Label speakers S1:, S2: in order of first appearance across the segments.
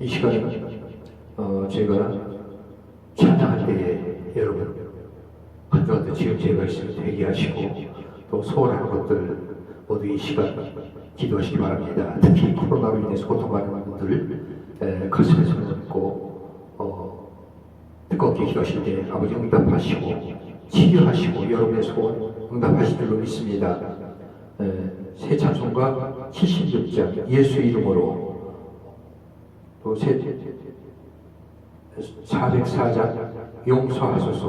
S1: 이 시간에 어, 제가 찬양할 때에 여러분 한 주간도 지금 제가 있으면 대기하시고 또 소원하는 것들 모두 이 시간 기도하시기 바랍니다. 특히 코로나로 인해서 고통받는 분들 에, 가슴에 손을 얹고 어, 뜨겁게 기도하실 때 아버지 응답하시고 치료하시고 여러분의 소원 응답하실 줄로 믿습니다. 에, 새 찬송가 76장 예수 이름으로 또 새, 404장 용서하소서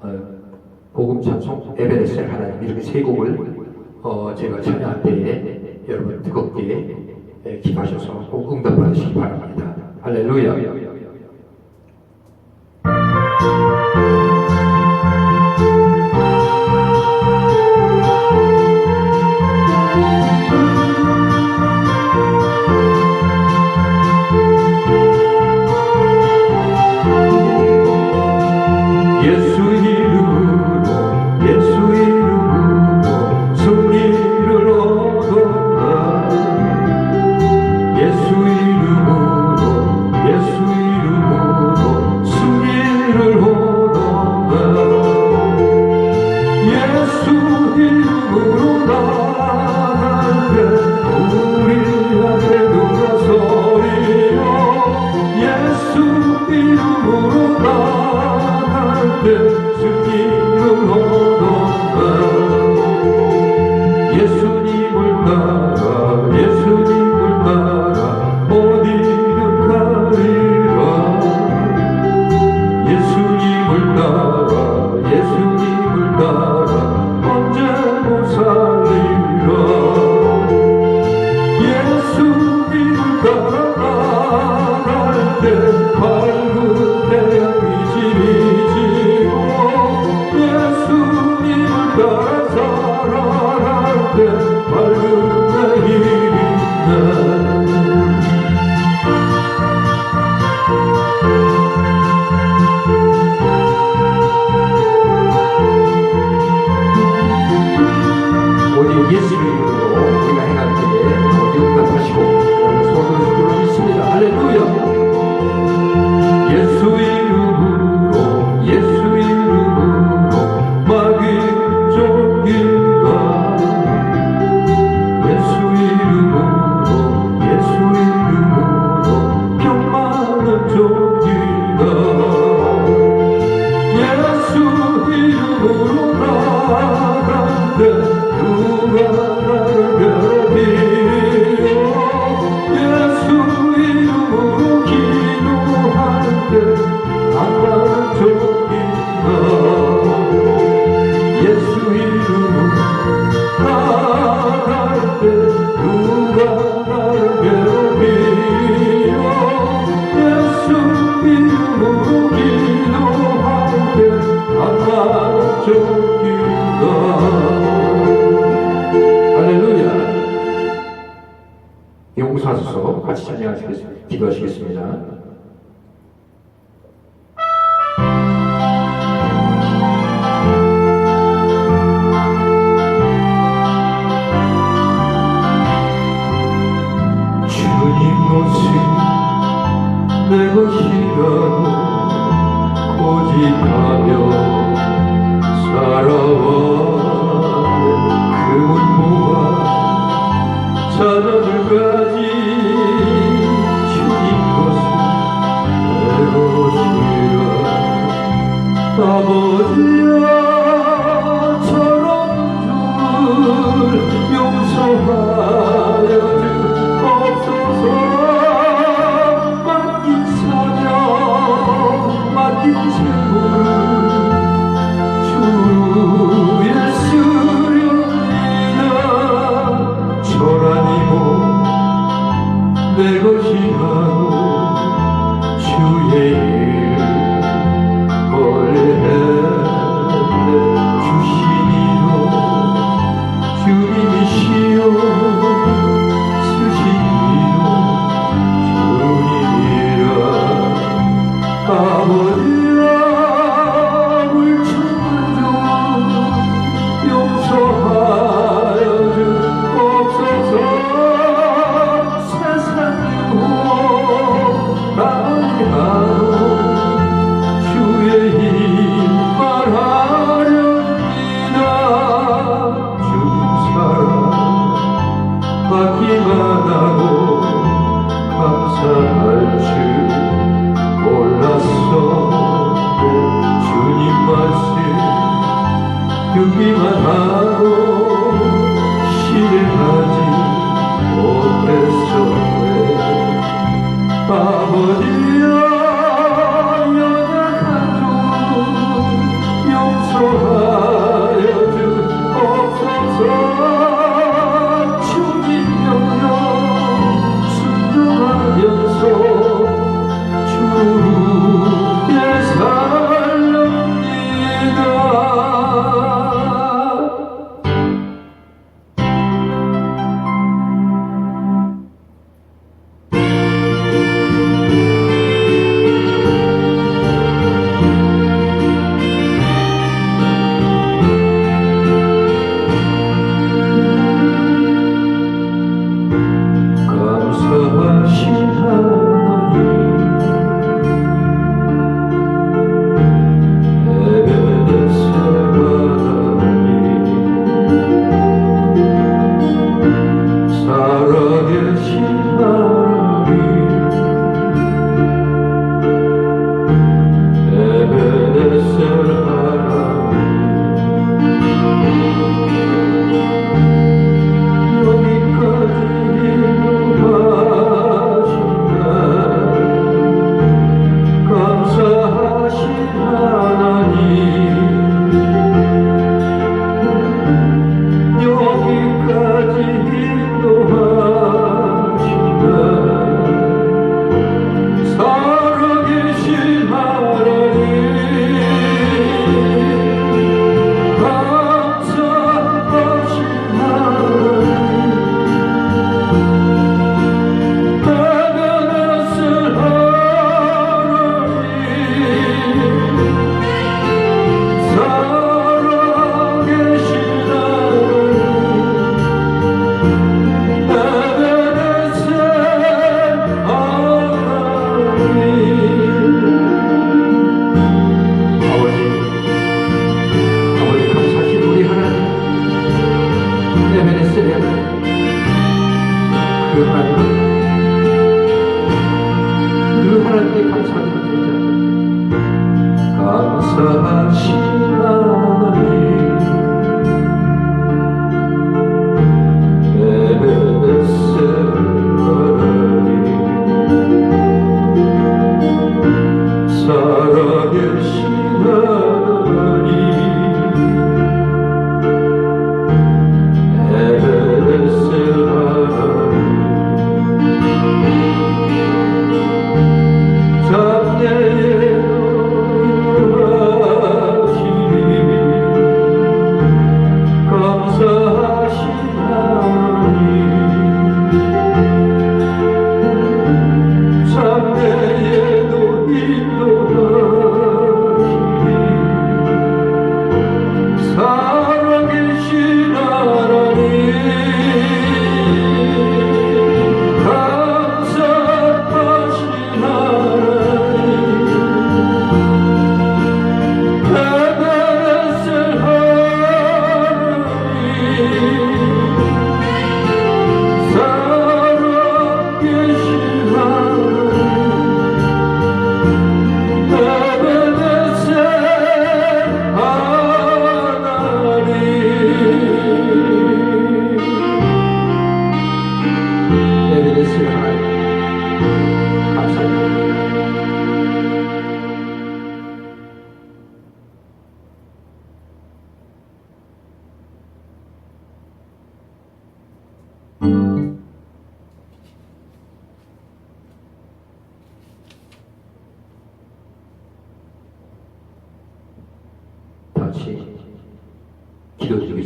S1: 어, 복음 찬송 에베레스의 하나님 이렇게 세 곡을 어, 제가 찬양할 때에 여러분 뜨겁게 에, 기도하셔서 꼭 응답받으시기 바랍니다. 할렐루야. 내 것이라고 고집하며 살아왔네. 그 문무가 찾아들까지 내 것이라 아버지야 저런 줄 용서하여 주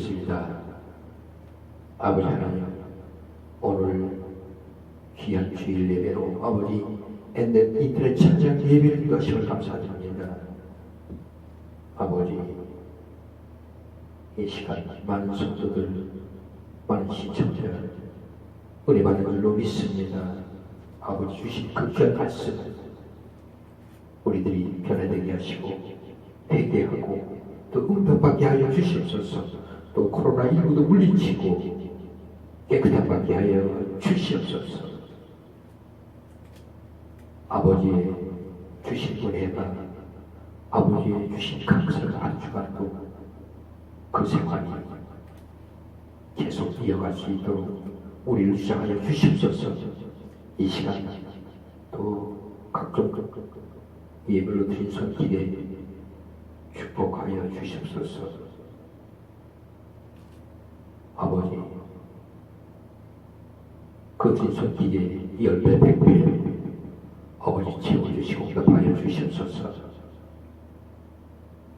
S1: 기도드리겠습니다. 아버지 하나님, 오늘 귀한 주일 예배로 아버지 엔넷 인터넷 찬양 예배를 주심을 감사드립니다. 아버지, 이 시간 많은 성도들, 많은 시청자, 은혜 받는 줄로 믿습니다. 아버지 주신 극한 말씀, 우리들이 변화되게 하시고, 회개하고, 또 응답받게 하여 주시옵소서. 또 코로나19도 물리치고, 깨끗한 받게 하여 주시옵소서. 아버지의 주신 은혜가 아버지의 주신 감사를 한 주간도 그 생활이 계속 이어갈 수 있도록 우리를 주장하여 주시옵소서. 이 시간 또 각종 예물로 드린 손길에 축복하여 주시옵소서. 아버지, 그 드린 손길에 열배 백배 아버지 채워주시고 응답하여 주시옵소서.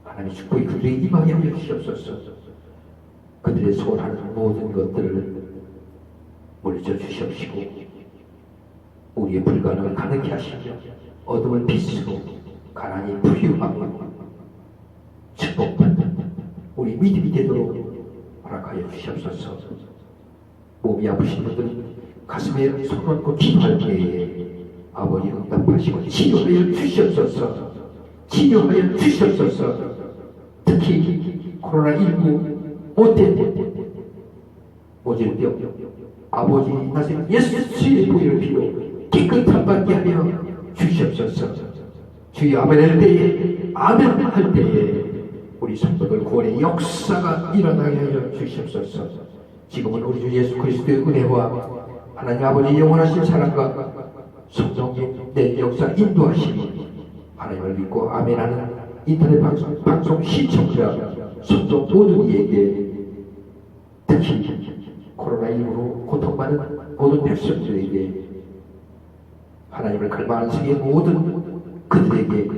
S1: 하나님 축복이 그들에게 임하게 하여 주시옵소서. 그들의 소원하는 모든 것들을 물려 주시옵시고 우리의 불가능을 가능케 하시며 어둠을 빛으로 가난이 부유하고 축복받는 우리 믿음이 되도록 허락하여 주시옵소서. 몸이 아프신 분들 가슴에 손 얹고 기도할 때에 아버지 응답하시고 치료하여 주시옵소서. 치료하여 주시옵소서. 특히 코로나19 못된 모질병 아버지 나신 예수의 보혈 피로 깨끗한 받게 하며 주시옵소서. 주여 아멘 할 때에 아멘 할 때에 우리 성도들 구원의 역사가 일어나게 하여 주시옵소서. 지금은 우리 주 예수 그리스도의 은혜와 하나님 아버지 영원하신 사랑과 성령님 내 역사 인도하시니 하나님을 믿고 아멘하는 인터넷 방송, 방송 시청자 성도 모든 이에게 특히 코로나19로 고통받는 모든 백성들에게 하나님을 갈망하는 세계 모든 그들에게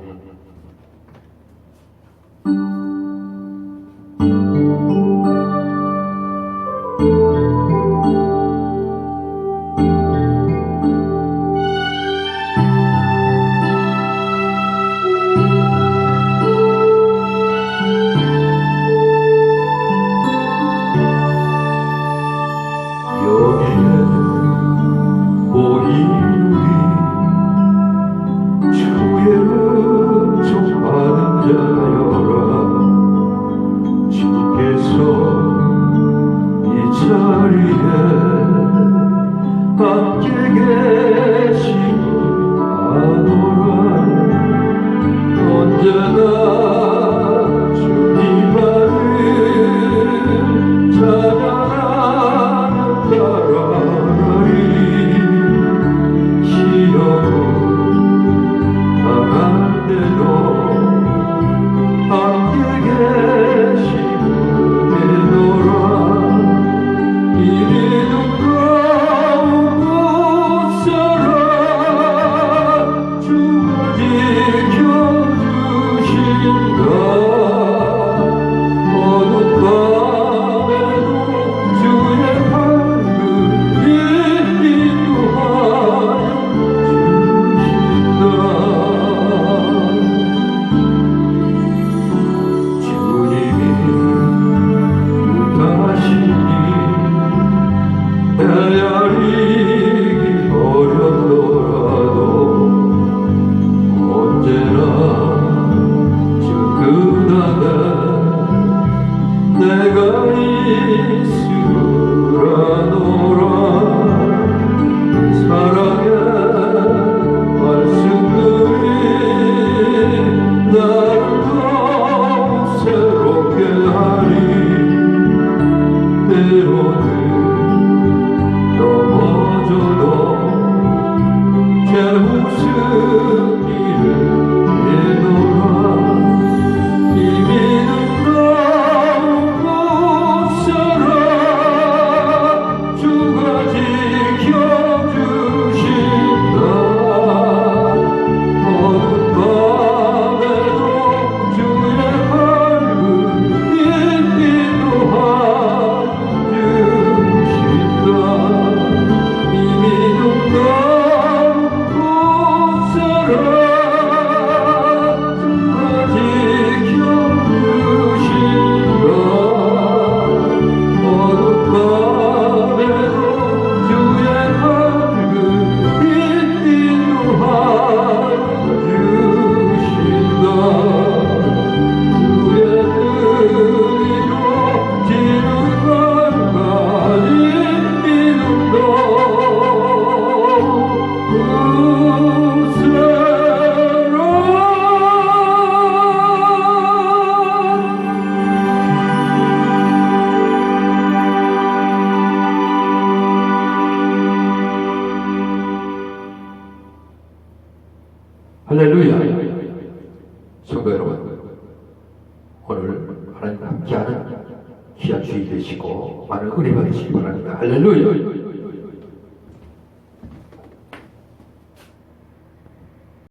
S1: Oh.